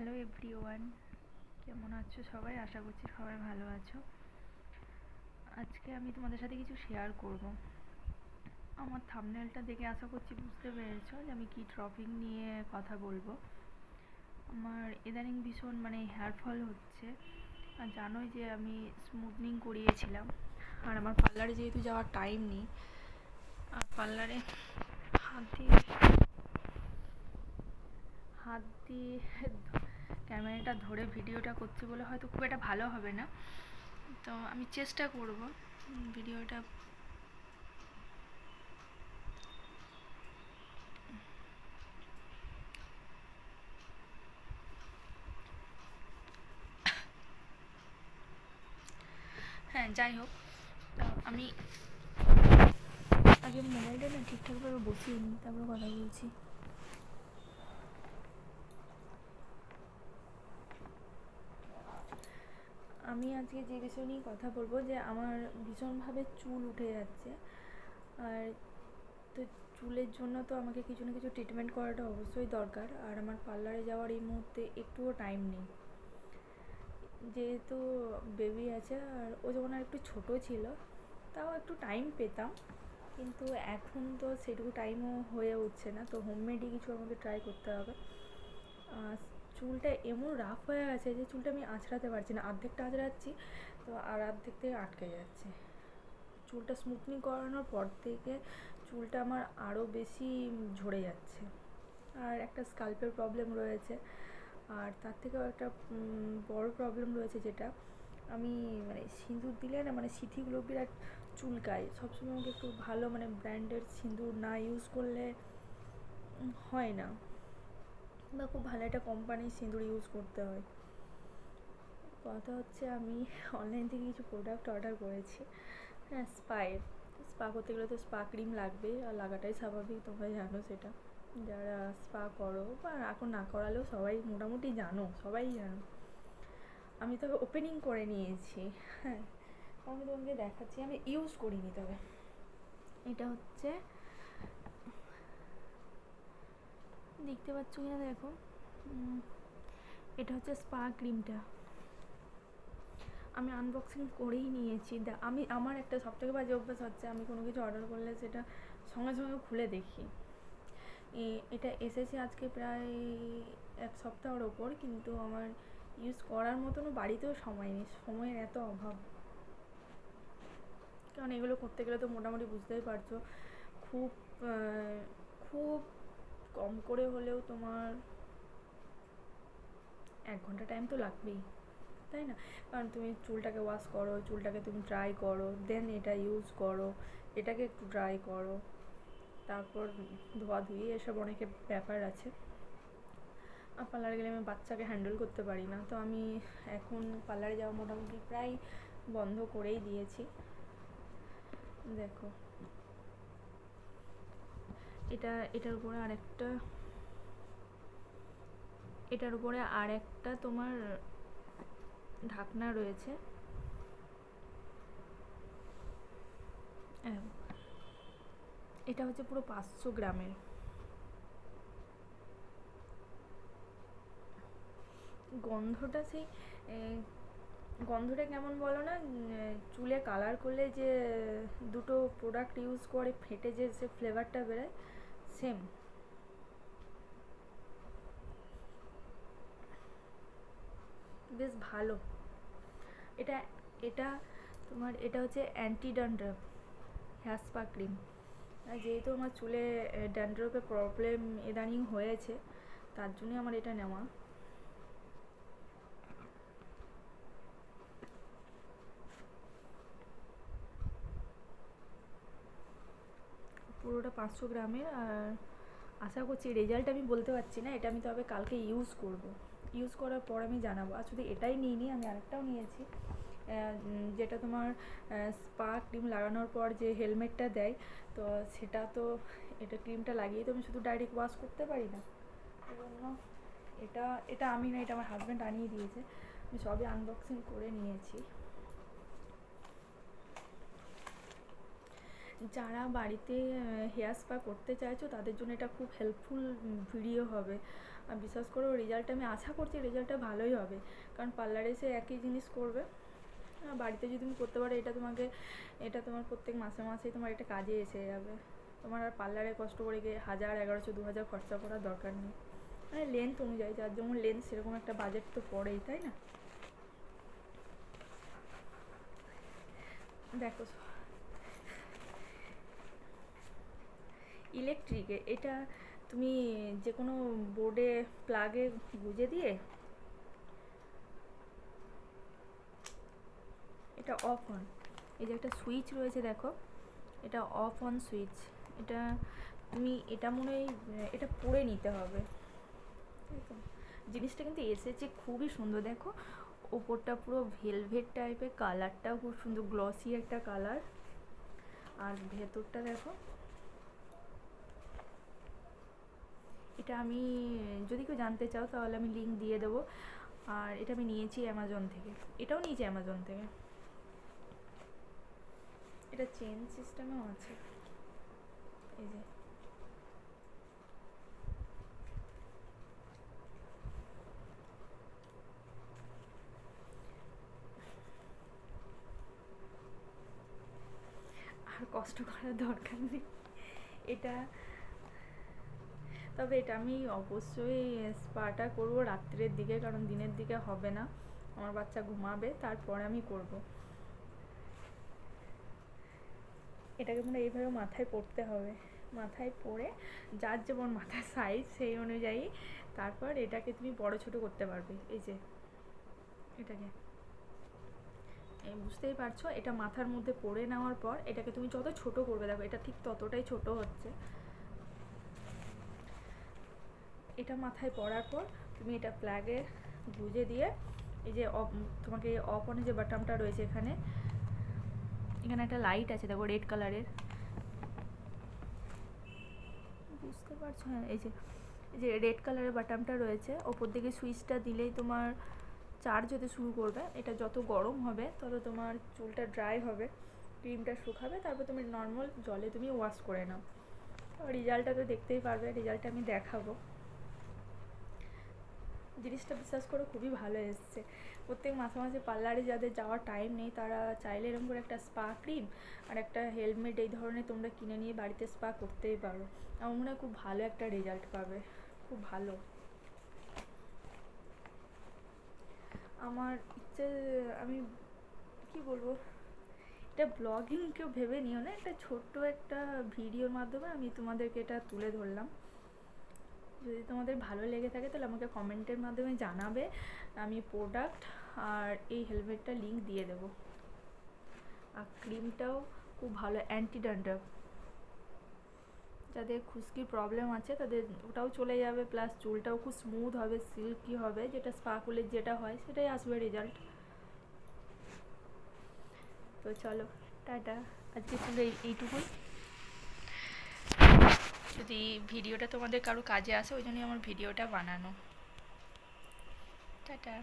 Hello everyone কেমন আছো সবাই? আশা করছি সবাই ভালো আছো। আজকে আমি তোমাদের সাথে কিছু শেয়ার করব। আমার থামনেলটা দেখে আশা করছি বুঝতে পেরেছ যে আমি কি টপিক নিয়ে কথা বলব। আমার ইদানিং ভীষণ মানে হেয়ার ফল হচ্ছে। আর জানোই যে আমি স্মুথনিং করিয়েছিলাম। আর আমার পার্লারে যেহেতু যাওয়ার টাইম নেই, আর পার্লারে হাত দিয়ে হাত দিয়ে ক্যামেরাটা ধরে ভিডিওটা করছি বলে হয়তো খুব একটা ভালো হবে না। তো আমি চেষ্টা করব ভিডিওটা। হ্যাঁ যাই হোক। আমি আগে মোবাইলটা না ঠিকঠাকভাবে বসিয়ে নিই তারপর কথা বলছি। আমি আজকে যে বিষয় নিয়ে কথা বলব যে আমার ভীষণভাবে চুল উঠে যাচ্ছে। আর তো চুলের জন্য তো আমাকে কিছু না কিছু ট্রিটমেন্ট করাটা অবশ্যই দরকার। আর আমার পার্লারে যাওয়ার এই মুহূর্তে একটুও টাইম নেই। যেহেতু বেবি আছে আর ও যখন আর একটু ছোটো ছিল, তাও একটু টাইম পেতাম। কিন্তু এখন তো সেটুকু টাইমও হয়ে উঠছে না। তো হোমমেডই কিছু আমাকে ট্রাই করতে হবে। চুলটা এমন রাফ হয়ে গেছে যে চুলটা আমি আঁচড়াতে পারছি না। অর্ধেকটা আঁচড়াচ্ছি, তো আর অর্ধেক থেকে আটকে যাচ্ছে। চুলটা স্মুথনিং করানোর পর থেকে চুলটা আমার আরও বেশি ঝরে যাচ্ছে। আর একটা স্কাল্পের প্রবলেম রয়েছে। আর তার থেকেও একটা বড় প্রবলেম রয়েছে যেটা, আমি মানে সিঁদুর দিলে না মানে সিথিগুলো বিরাট চুলকায়। সবসময় আমাকে একটু ভালো মানে ব্র্যান্ডের সিঁদুর না ইউজ করলে হয় না। বা খুব ভালো একটা কোম্পানির সিঁদুর ইউজ করতে হয়। কথা হচ্ছে আমি অনলাইন থেকে কিছু প্রোডাক্ট অর্ডার করেছি। হ্যাঁ স্পায়ের স্পা করতে গেলে তো স্পা ক্রিম লাগবে, আর লাগাটাই স্বাভাবিক, তোমরা জানো সেটা। যারা স্পা করো বা এখন না করালেও সবাই মোটামুটি জানো, সবাই জানো। আমি তবে ওপেনিং করে নিয়েছি হ্যাঁ। আমি তোমাকে দেখাচ্ছি, আমি ইউজ করিনি তবে। এটা হচ্ছে দেখতে পাচ্ছ কিনা দেখো। এটা হচ্ছে স্পা ক্রিমটা। আমি আনবক্সিং করেই নিয়েছি। আমি, আমার একটা সবথেকে বাজে অভ্যাস হচ্ছে আমি কোনো কিছু অর্ডার করলে সেটা সঙ্গে সঙ্গে খুলে দেখি। এটা এসেছে আজকে প্রায় এক সপ্তাহর ওপর, কিন্তু আমার ইউজ করার মতনও বাড়িতেও সময় নেই, সময়ের এত অভাব। কারণ এগুলো করতে গেলে তো মোটামুটি বুঝতেই পারছ, খুব খুব কম করে হলেও তোমার এক ঘণ্টা টাইম তো লাগবেই, তাই না? কারণ তুমি চুলটাকে ওয়াশ করো, চুলটাকে তুমি ড্রাই করো দেন এটা ইউজ করো, এটাকে একটু ড্রাই করো, তারপর ধোয়া ধোয়াধুয়ি এসব অনেকের ব্যাপার আছে। আর পার্লারে গেলে আমি বাচ্চাকে হ্যান্ডেল করতে পারি না, তো আমি এখন পার্লারে যাওয়া মোটামুটি প্রায় বন্ধ করেই দিয়েছি। দেখো। এটা, এটার উপরে আরেকটা, এটার উপরে আর একটা তোমার ঢাকনা রয়েছে। এটা হচ্ছে পুরো পাঁচশো গ্রামের। গন্ধটা সেই গন্ধটা কেমন বলো না চুলে কালার করলে যে দুটো প্রোডাক্ট ইউজ করে, ফেটে যে সে ফ্লেভারটা বেরোয় সেম বেশ ভালো। এটা এটা তোমার, এটা হচ্ছে anti dandruff hair spa cream যেহেতু আমার চুলে ড্যান্ড্রফের প্রবলেম ইদানিং হয়েছে, তার জন্যই আমার এটা নেওয়া। পাঁচশো গ্রামের, আর আশা করছি রেজাল্ট আমি বলতে পারছি না, এটা আমি তবে কালকে ইউজ করব। ইউজ করার পর আমি জানাব। আর শুধু এটাই নিইনি আমি আরেকটাও নিয়েছি। যেটা তোমার স্পা ক্রিম লাগানোর পর যে হেলমেটটা দেয়, তো সেটা তো, এটা ক্রিমটা লাগিয়ে তো আমি শুধু ডাইরেক্ট ওয়াশ করতে পারি না। জন্য এটা এটা আমি না, এটা আমার হাজব্যান্ড আনিয়ে দিয়েছে। আমি সবই আনবক্সিং করে নিয়েছি। যারা বাড়িতে হেয়ার স্পা করতে চাইছো, তাদের জন্য এটা খুব হেল্পফুল ভিডিও হবে। আর বিশ্বাস করো রেজাল্টটা আমি আশা করছি রেজাল্টটা ভালোই হবে। কারণ পার্লারে এসে একই জিনিস করবে। বাড়িতে যদি তুমি করতে পারো, এটা তোমাকে, এটা তোমার প্রত্যেক মাসে মাসেই তোমার এটা কাজে এসে যাবে। তোমার আর পার্লারে কষ্ট করে গিয়ে হাজার, এগারোশো দু হাজার খরচা করার দরকার নেই। মানে লেন্থ অনুযায়ী, যার যেমন লেন্থ সেরকম একটা বাজেট তো পড়েই, তাই না? দেখো ইলেকট্রিকে এটা তুমি যে কোনো বোর্ডে প্লাগে গুঁজে দিয়ে এটা অফ অন এই যে একটা সুইচ রয়েছে দেখো, এটা অফ অন সুইচ এটা তুমি, এটা মনে হয়, এটা পরে নিতে হবে। জিনিসটা কিন্তু এসেছে খুবই সুন্দর, দেখো, ওপরটা পুরো ভেলভেট টাইপের কালারটাও খুব সুন্দর গ্লসি একটা কালার আর ভেতরটা দেখো এটা আমি, যদি কেউ জানতে চাও তাহলে আমি লিঙ্ক দিয়ে দেবো। আর এটা আমি নিয়েছি অ্যামাজন থেকে। এটাও নিয়েছি অ্যামাজন থেকে। এটা চেন সিস্টেমেও আছে। এই যে। আর কষ্ট করার দরকার নেই। এটা তবে এটা আমি অবশ্যই স্পাটা করব রাত্রের দিকে, কারণ দিনের দিকে হবে না। আমার বাচ্চা ঘুমাবে, তারপরে আমি করব। এটাকে মানে এইভাবে মাথায় পড়তে হবে। মাথায় পরে যার যেমন মাথার সাইজ সেই অনুযায়ী তারপর এটাকে তুমি বড় ছোট করতে পারবে। এই যে, এটাকে। বুঝতেই পারছ? এটা মাথার মধ্যে পরে নেওয়ার পর এটাকে তুমি যত ছোট করবে, দেখো এটা ঠিক ততটাই ছোট হচ্ছে। এটা মাথায় পরার পর তুমি এটা প্লাগে গুঁজে দিয়ে এই যে তোমাকে অফ অনে যে বাটনটা রয়েছে এখানে এখানে একটা লাইট আছে, দেখো রেড কালারের বুঝতে পারছ? হ্যাঁ এই যে এই যে রেড কালারের বাটামটা রয়েছে, ওপর দিকে সুইচটা দিলেই তোমার চার্জ হতে শুরু করবে। এটা যত গরম হবে, তত তোমার চুলটা ড্রাই হবে ক্রিমটা শুকাবে, তারপর তুমি নর্মাল জলে তুমি ওয়াশ করে নাও। রেজাল্টটা তো দেখতেই পারবে, রেজাল্টটা আমি দেখাবো। জিনিসটা বিশ্বাস করো খুবই ভালো এসছে। প্রত্যেক মাসে মাসে পার্লারে যাদের যাওয়ার টাইম নেই, তারা চাইলে এরকম করে একটা স্পা ক্রিম আর একটা হেলমেট এই ধরনের তোমরা কিনে নিয়ে বাড়িতে স্পা করতেই পারো। আমার মনে হয় খুব ভালো একটা রেজাল্ট পাবে। খুব ভালো। আমার ইচ্ছে, আমি কি বলব? এটা ব্লগিং কেউ ভেবে নিও না, একটা ছোট্ট একটা ভিডিওর মাধ্যমে আমি তোমাদেরকে এটা তুলে ধরলাম। যদি তোমাদের ভালো লেগে থাকে তাহলে আমাকে কমেন্টের মাধ্যমে জানাবে। আমি প্রোডাক্ট আর এই হেলমেটটা লিঙ্ক দিয়ে দেবো। আর ক্রিমটাও খুব ভালো অ্যান্টি ড্যান্ড্রাফ যাদের খুশকির প্রবলেম আছে তাদের ওটাও চলে যাবে প্লাস চুলটাও খুব স্মুথ হবে সিল্কি হবে, যেটা স্পাকুলের যেটা হয় সেটাই আসবে রেজাল্ট তো চলো, টাটা। আজকে শুধু এই এইটুকুই। যদি ভিডিওটা তোমাদের কারও কাজে আসে ওই জন্যই আমার ভিডিওটা বানানো। টাটা।